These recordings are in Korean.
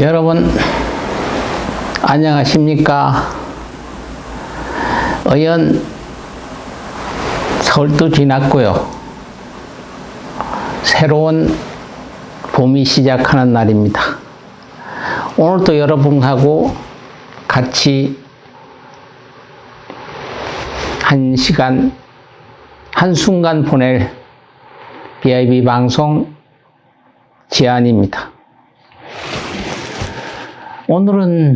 여러분, 안녕하십니까. 어연 설도 지났고요. 새로운 봄이 시작하는 날입니다. 오늘도 여러분하고 같이 한 시간, 한순간 보낼 BIB 방송 지안입니다. 오늘은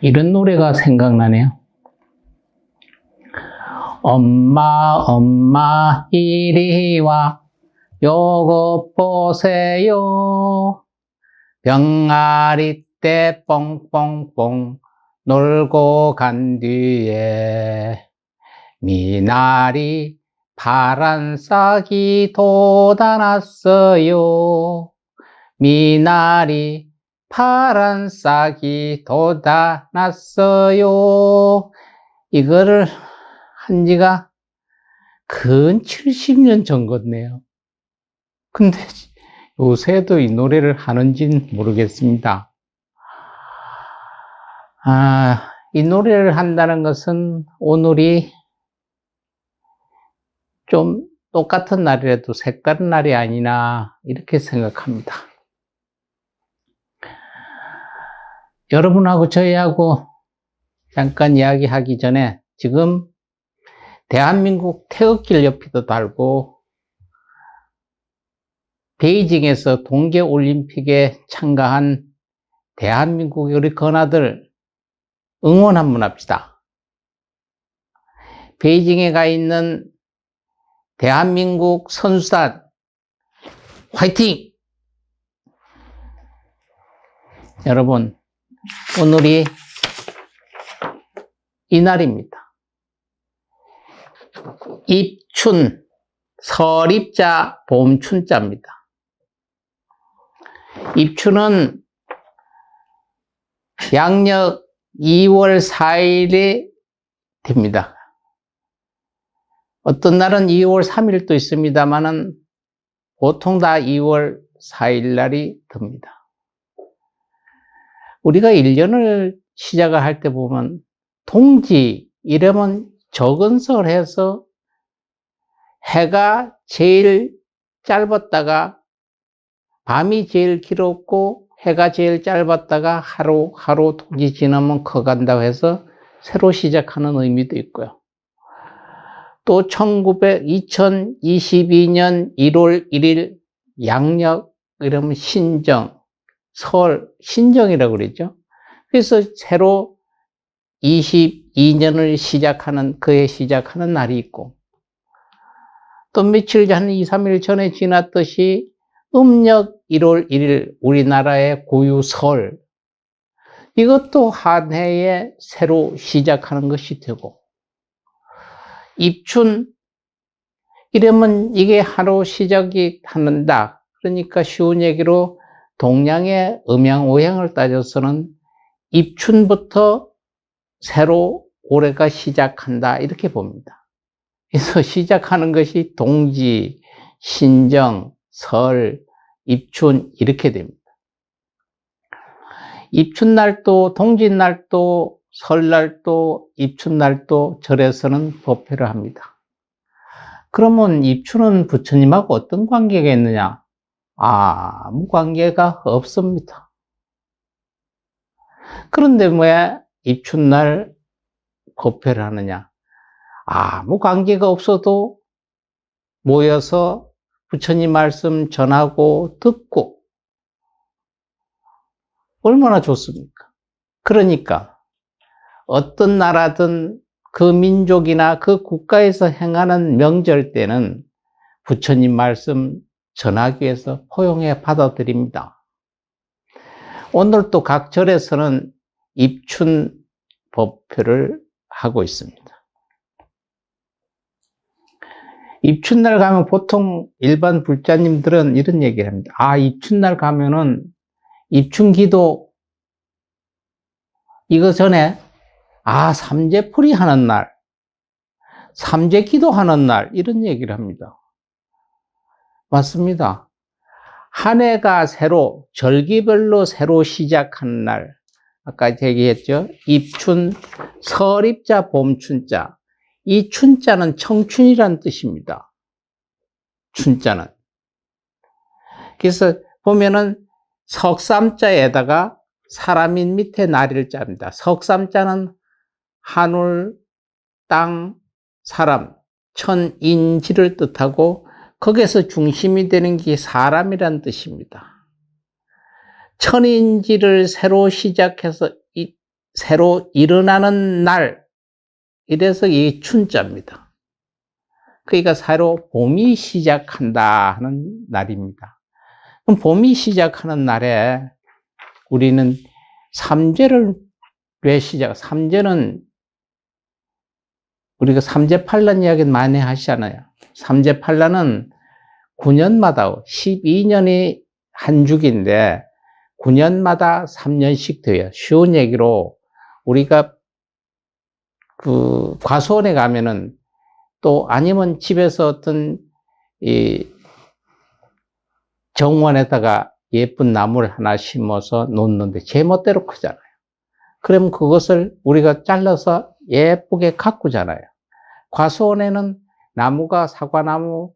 이런 노래가 생각나네요. 엄마, 엄마, 이리 와. 요거 보세요. 병아리 때 뽕뽕뽕 놀고 간 뒤에 미나리 파란 싹이 돋아났어요. 미나리 파란 싹이 돋아났어요. 이거를 한 지가 근 70년 전 같네요. 근데 요새도 이 노래를 하는지는 모르겠습니다. 아, 이 노래를 한다는 것은 오늘이 좀 똑같은 날이라도 색다른 날이 아니나 이렇게 생각합니다. 여러분하고 저희하고 잠깐 이야기하기 전에 지금 대한민국 태극기를 옆에도 달고 베이징에서 동계올림픽에 참가한 대한민국의 우리 건아들 응원 한번 합시다. 베이징에 가 있는 대한민국 선수단 화이팅! 여러분, 오늘이 이날입니다. 입춘, 설입자, 봄춘자입니다. 입춘은 양력 2월 4일이 됩니다. 어떤 날은 2월 3일도 있습니다만은 보통 다 2월 4일 날이 듭니다. 우리가 1년을 시작을 할 때 보면 동지 이러면 적은설 해서 해가 제일 짧았다가 밤이 제일 길었고 해가 제일 짧았다가 하루 하루 동지 지나면 커간다고 해서 새로 시작하는 의미도 있고요. 또 1900, 2022년 1월 1일 양력 이러면 신정 설 신정이라고 그랬죠. 그래서 새로 22년을 시작하는 그해 시작하는 날이 있고 또 며칠 전 2, 3일 전에 지났듯이 음력 1월 1일 우리나라의 고유 설 이것도 한 해에 새로 시작하는 것이 되고 입춘 이러면 이게 하루 시작이 하는다. 그러니까 쉬운 얘기로 동양의 음양 오행을 따져서는 입춘부터 새로 올해가 시작한다 이렇게 봅니다. 그래서 시작하는 것이 동지, 신정, 설, 입춘 이렇게 됩니다. 입춘날도, 동짓날도, 설날도, 입춘날도 절에서는 법회를 합니다. 그러면 입춘은 부처님하고 어떤 관계가 있느냐? 아무 관계가 없습니다. 그런데 왜 입춘날 법회를 하느냐? 아무 관계가 없어도 모여서 부처님 말씀 전하고 듣고 얼마나 좋습니까? 그러니까 어떤 나라든 그 민족이나 그 국가에서 행하는 명절 때는 부처님 말씀 전하기 위해서 포용해 받아들입니다. 오늘도 각 절에서는 입춘 법표를 하고 있습니다. 입춘날 가면 보통 일반 불자님들은 이런 얘기를 합니다. 아, 입춘날 가면은 입춘기도 이거 전에 아, 삼재풀이 하는 날, 삼재기도 하는 날 이런 얘기를 합니다. 맞습니다. 한 해가 새로, 절기별로 새로 시작하는 날. 아까 얘기했죠? 입춘, 설입자, 봄춘자. 이 춘자는 청춘이란 뜻입니다. 춘자는. 그래서 보면은 석삼자에다가 사람인 밑에 나리를 짭니다. 석삼자는 하늘, 땅, 사람, 천인지를 뜻하고 거기에서 중심이 되는 게 사람이란 뜻입니다. 천인지를 새로 시작해서 이, 새로 일어나는 날, 이래서 이 춘자입니다. 그러니까 새로 봄이 시작한다 하는 날입니다. 그럼 봄이 시작하는 날에 우리는 삼재를 왜 시작? 삼재는 우리가 삼재팔란 이야기 많이 하시잖아요. 삼재팔란은 9년마다 12년이 한 주기인데 9년마다 3년씩 돼요. 쉬운 얘기로 우리가 그 과수원에 가면은 또 아니면 집에서 어떤 이 정원에다가 예쁜 나무를 하나 심어서 놓는데 제 멋대로 크잖아요. 그럼 그것을 우리가 잘라서 예쁘게 가꾸잖아요. 과수원에는 나무가 사과나무,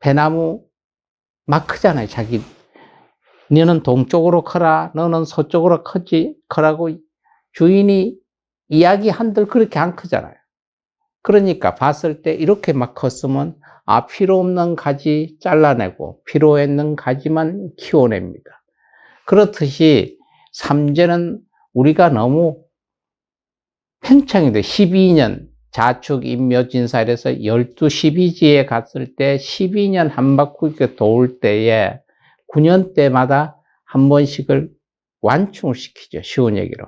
배나무 막 크잖아요. 자기 너는 동쪽으로 커라, 너는 서쪽으로 커지 커라고 주인이 이야기 한들 그렇게 안 크잖아요. 그러니까 봤을 때 이렇게 막 컸으면 아 필요 없는 가지 잘라내고 필요 있는 가지만 키워냅니다. 그렇듯이 삼재는 우리가 너무 팽창이 돼. 12년 자축 임묘진살에서 12, 12지에 갔을 때 12년 한 바퀴 이렇게 도울 때에 9년 때마다 한 번씩을 완충을 시키죠. 쉬운 얘기로.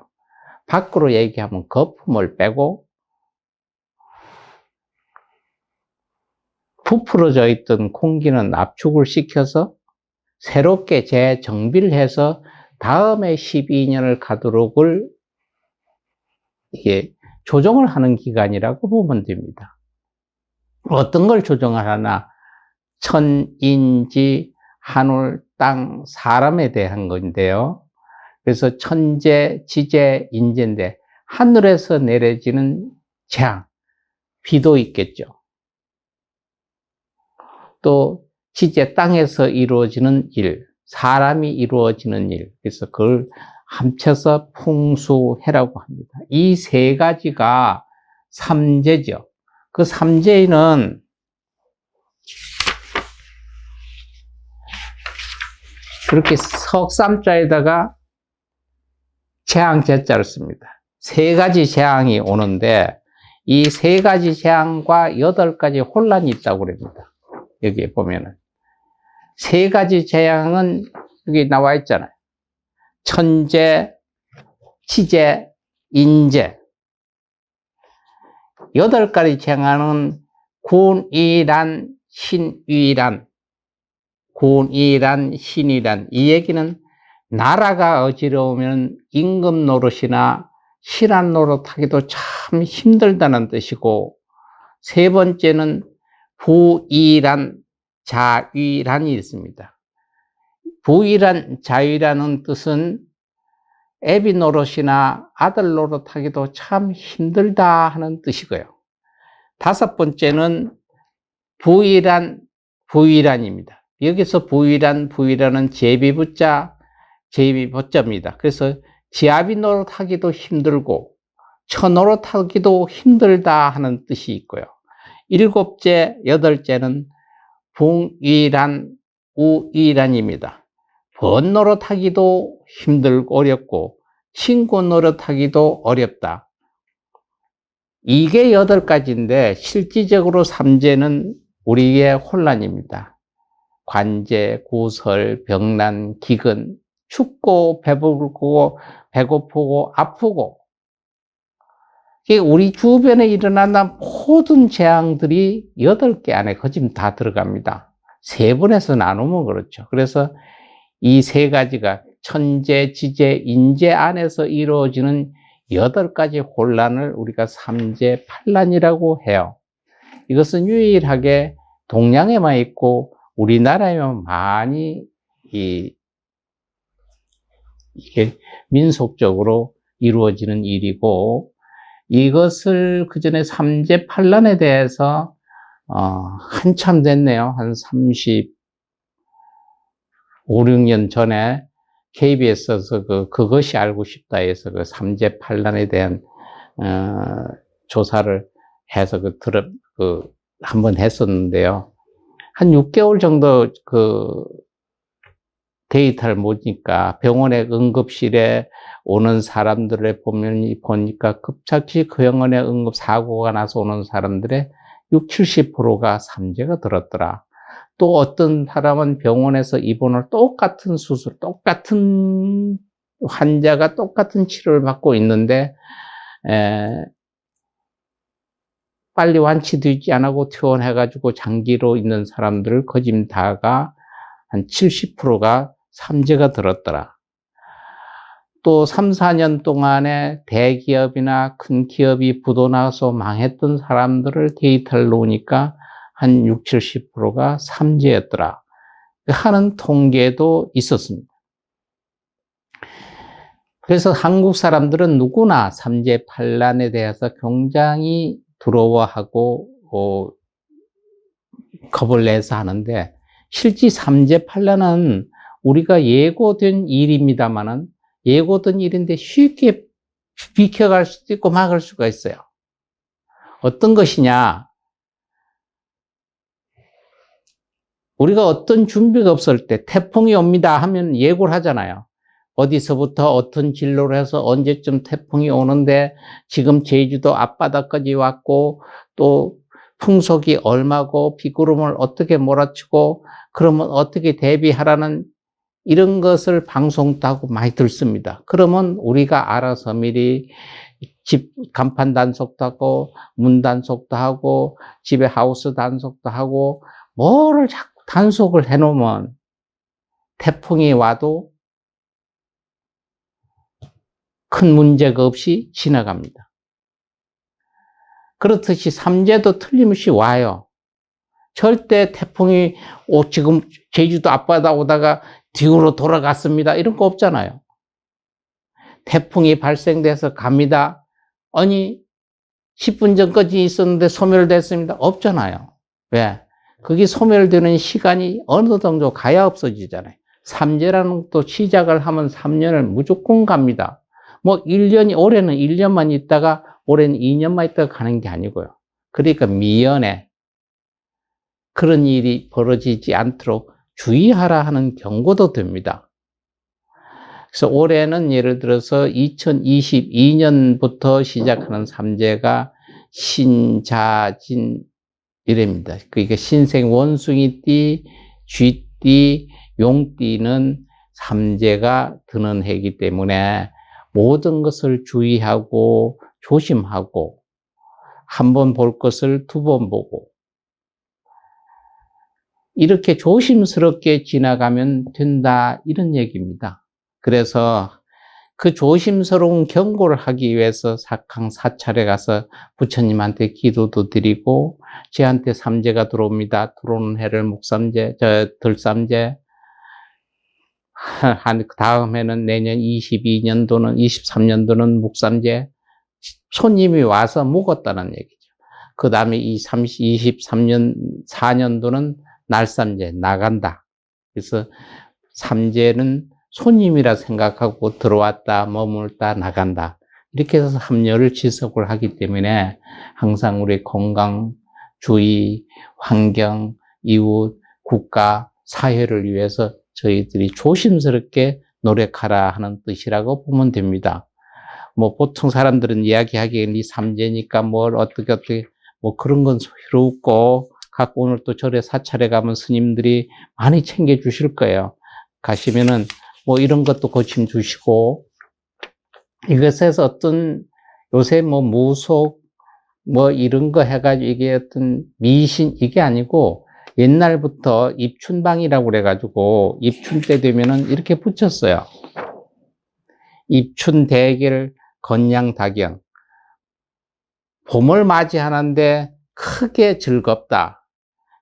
밖으로 얘기하면 거품을 빼고 부풀어져 있던 공기는 압축을 시켜서 새롭게 재정비를 해서 다음에 12년을 가도록을 이게 조정을 하는 기간이라고 보면 됩니다. 어떤 걸 조정을 하나? 천, 인지, 하늘, 땅, 사람에 대한 건데요. 그래서 천재, 지재, 인재인데 하늘에서 내려지는 재앙, 비도 있겠죠. 또 지재 땅에서 이루어지는 일, 사람이 이루어지는 일. 그래서 그걸 합쳐서 풍수해라고 합니다. 이 세 가지가 삼재죠. 그 삼재는 그렇게 석삼자에다가 재앙재자를 씁니다. 세 가지 재앙이 오는데 이 세 가지 재앙과 여덟 가지 혼란이 있다고 그럽니다. 여기에 보면은 세 가지 재앙은 여기 나와 있잖아요. 천재, 치재, 인재. 여덟 가지 재앙은 군이란, 신위란, 군이란, 신이란. 이 얘기는 나라가 어지러우면 임금 노릇이나 실한 노릇하기도 참 힘들다는 뜻이고, 세 번째는 부이란, 자위란이 있습니다. 부이란, 자위라는 뜻은 애비 노릇이나 아들 노릇하기도 참 힘들다 하는 뜻이고요. 다섯 번째는 부이란, 부이란입니다. 여기서 부이란, 부이란은 제비부자, 제비부자입니다. 그래서 지아비 노릇하기도 힘들고 처노릇하기도 힘들다 하는 뜻이 있고요. 일곱째, 여덟째는 붕이란, 우이란입니다. 번 노릇 하기도 힘들고 어렵고 친구 노릇 하기도 어렵다. 이게 여덟 가지인데 실질적으로 삼재는 우리의 혼란입니다. 관제, 고설, 병난, 기근, 춥고 배부르고 배고프고 아프고 우리 주변에 일어나는 모든 재앙들이 여덟 개 안에 거짐 다 들어갑니다. 세 번에서 나누면 그렇죠. 그래서 이 세 가지가 천재, 지재, 인재 안에서 이루어지는 여덟 가지 혼란을 우리가 삼재, 팔란이라고 해요. 이것은 유일하게 동양에만 있고 우리나라에만 많이 이 이게 민속적으로 이루어지는 일이고 이것을 그 전에 삼재 판란에 대해서 어, 한참 됐네요. 한 30, 5, 6년 전에 KBS에서 그, 그것이 알고 싶다 해서 그 삼재 판란에 대한, 어, 조사를 해서 그, 들어, 그, 한번 했었는데요. 한 6개월 정도 그, 데이터를 보니까 병원의 응급실에 오는 사람들의 보면 보니까 급작히 그 병원에 응급 사고가 나서 오는 사람들의 6, 70%가 삼재가 들었더라. 또 어떤 사람은 병원에서 입원을 똑같은 수술, 똑같은 환자가 똑같은 치료를 받고 있는데, 에, 빨리 완치되지 않고 퇴원해가지고 장기로 있는 사람들을 거짐다가 한 70%가 삼재가 들었더라. 또 3, 4년 동안에 대기업이나 큰 기업이 부도나서 망했던 사람들을 데이터를 놓으니까 한 6, 70%가 삼재였더라. 하는 통계도 있었습니다. 그래서 한국 사람들은 누구나 삼재 반란에 대해서 굉장히 두려워하고 어, 겁을 내서 하는데 실제 삼재 반란은 우리가 예고된 일입니다만은 예고된 일인데 쉽게 비켜갈 수도 있고 막을 수가 있어요. 어떤 것이냐? 우리가 어떤 준비가 없을 때 태풍이 옵니다 하면 예고를 하잖아요. 어디서부터 어떤 진로를 해서 언제쯤 태풍이 오는데 지금 제주도 앞바다까지 왔고 또 풍속이 얼마고 비구름을 어떻게 몰아치고 그러면 어떻게 대비하라는 이런 것을 방송도 하고 많이 듣습니다. 그러면 우리가 알아서 미리 집 간판 단속도 하고 문 단속도 하고 집에 하우스 단속도 하고 뭐를 자꾸 단속을 해놓으면 태풍이 와도 큰 문제가 없이 지나갑니다. 그렇듯이 삼재도 틀림없이 와요. 절대 태풍이 오, 지금 제주도 앞바다 오다가 뒤로 돌아갔습니다. 이런 거 없잖아요. 태풍이 발생돼서 갑니다. 아니, 10분 전까지 있었는데 소멸됐습니다. 없잖아요. 왜? 그게 소멸되는 시간이 어느 정도 가야 없어지잖아요. 삼재라는 것도 시작을 하면 3년을 무조건 갑니다. 뭐 1년이, 올해는 1년만 있다가 올해는 2년만 있다가 가는 게 아니고요. 그러니까 미연에 그런 일이 벌어지지 않도록 주의하라 하는 경고도 됩니다. 그래서 올해는 예를 들어서 2022년부터 시작하는 삼재가 신자진 이랍니다. 그러니까 신생 원숭이띠, 쥐띠, 용띠는 삼재가 드는 해이기 때문에 모든 것을 주의하고 조심하고 한 번 볼 것을 두 번 보고 이렇게 조심스럽게 지나가면 된다 이런 얘기입니다. 그래서 그 조심스러운 경고를 하기 위해서 사강 사찰에 가서 부처님한테 기도도 드리고 저한테 삼재가 들어옵니다. 들어오는 해를 목삼재, 저 들삼재. 한 다음 해는 내년 22년도는 23년도는 목삼재. 손님이 와서 묵었다는 얘기죠. 그 다음에 이 30, 23년 4년도는 날삼재 나간다. 그래서 삼재는 손님이라 생각하고 들어왔다, 머물다, 나간다. 이렇게 해서 합류를 지속을 하기 때문에 항상 우리 건강, 주의, 환경, 이웃, 국가, 사회를 위해서 저희들이 조심스럽게 노력하라 하는 뜻이라고 보면 됩니다. 뭐 보통 사람들은 이야기하기에는 이 삼재니까 뭘 어떻게 어떻게 뭐 그런 건 소리로 웃고 갖고 오늘 또 절에 사찰에 가면 스님들이 많이 챙겨 주실 거예요. 가시면은 뭐 이런 것도 고침 주시고 이것에서 어떤 요새 뭐 무속 뭐 이런 거 해가지고 이게 어떤 미신 이게 아니고 옛날부터 입춘방이라고 그래가지고 입춘 때 되면은 이렇게 붙였어요. 입춘 대길 건양 다경 봄을 맞이하는데 크게 즐겁다.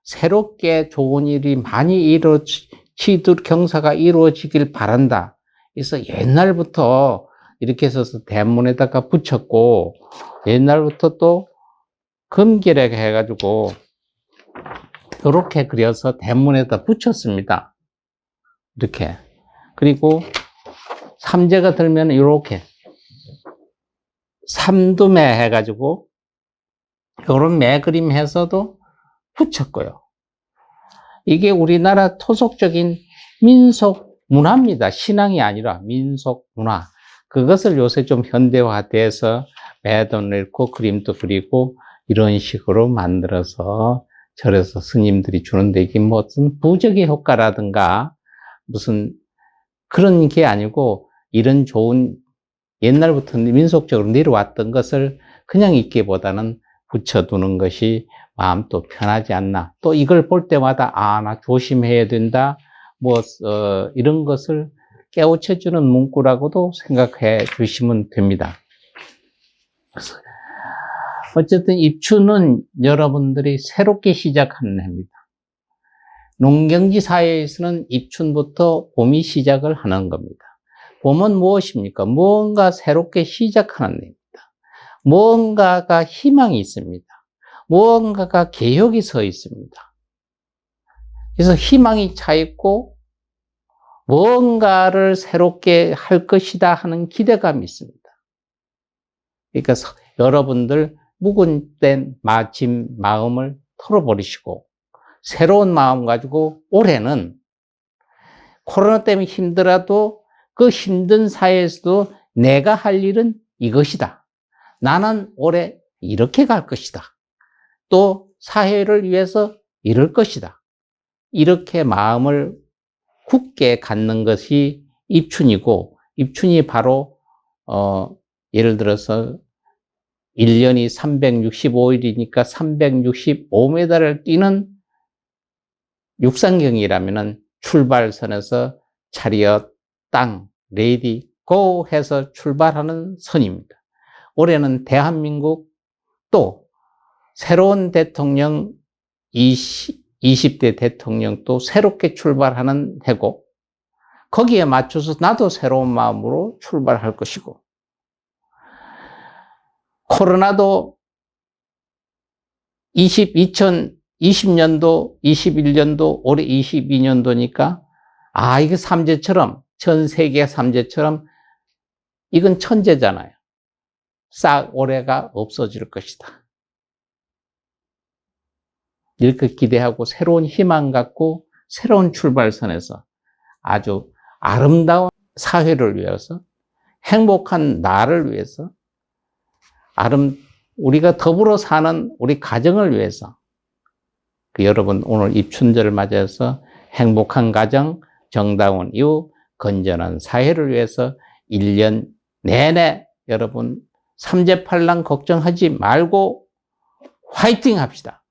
새롭게 좋은 일이 많이 이루어지 도록 경사가 이루어지길 바란다. 그래서 옛날부터 이렇게 해서 대문에다가 붙였고 옛날부터 또 금기래 해가지고 이렇게 그려서 대문에다 붙였습니다. 이렇게 그리고 삼재가 들면 이렇게 삼두매 해가지고 이런 매 그림 해서도 붙였고요. 이게 우리나라 토속적인 민속 문화입니다. 신앙이 아니라 민속 문화. 그것을 요새 좀 현대화돼서 매도 넣고 그림도 그리고 이런 식으로 만들어서 절에서 스님들이 주는데 이게 무슨 부적의 효과라든가 무슨 그런 게 아니고 이런 좋은 옛날부터 민속적으로 내려왔던 것을 그냥 있기보다는 붙여두는 것이 마음도 편하지 않나. 또 이걸 볼 때마다 아, 나 조심해야 된다. 뭐, 어, 이런 것을 깨우쳐 주는 문구라고도 생각해 주시면 됩니다. 어쨌든 입추는 여러분들이 새롭게 시작하는 해입니다. 농경지 사회에서는 입춘부터 봄이 시작을 하는 겁니다. 봄은 무엇입니까? 무언가 새롭게 시작하는 해입니다. 무언가가 희망이 있습니다. 무언가가 개혁이 서 있습니다. 그래서 희망이 차 있고 무언가를 새롭게 할 것이다 하는 기대감이 있습니다. 그러니까 여러분들 묵은 땐 마침 마음을 털어버리시고 새로운 마음 가지고 올해는 코로나 때문에 힘들어도 그 힘든 사회에서도 내가 할 일은 이것이다. 나는 올해 이렇게 갈 것이다. 또 사회를 위해서 이럴 것이다. 이렇게 마음을 굳게 갖는 것이 입춘이고 입춘이 바로 어 예를 들어서 1년이 365일이니까 365m를 뛰는 육상경이라면은 출발선에서 차리엇, 땅, 레이디, 고 해서 출발하는 선입니다. 올해는 대한민국 또 새로운 대통령 20, 20대 대통령 또 새롭게 출발하는 해고 거기에 맞춰서 나도 새로운 마음으로 출발할 것이고 코로나도 20, 2020년도, 21년도, 올해 22년도니까, 아, 이게 삼재처럼, 전 세계 삼재처럼, 이건 천재잖아요. 싹 올해가 없어질 것이다. 이렇게 기대하고 새로운 희망 갖고 새로운 출발선에서 아주 아름다운 사회를 위해서 행복한 나를 위해서 아름 우리가 더불어 사는 우리 가정을 위해서 그 여러분 오늘 입춘절을 맞아서 행복한 가정, 정다운 이후 건전한 사회를 위해서 1년 내내 여러분 삼재팔랑 걱정하지 말고 화이팅 합시다.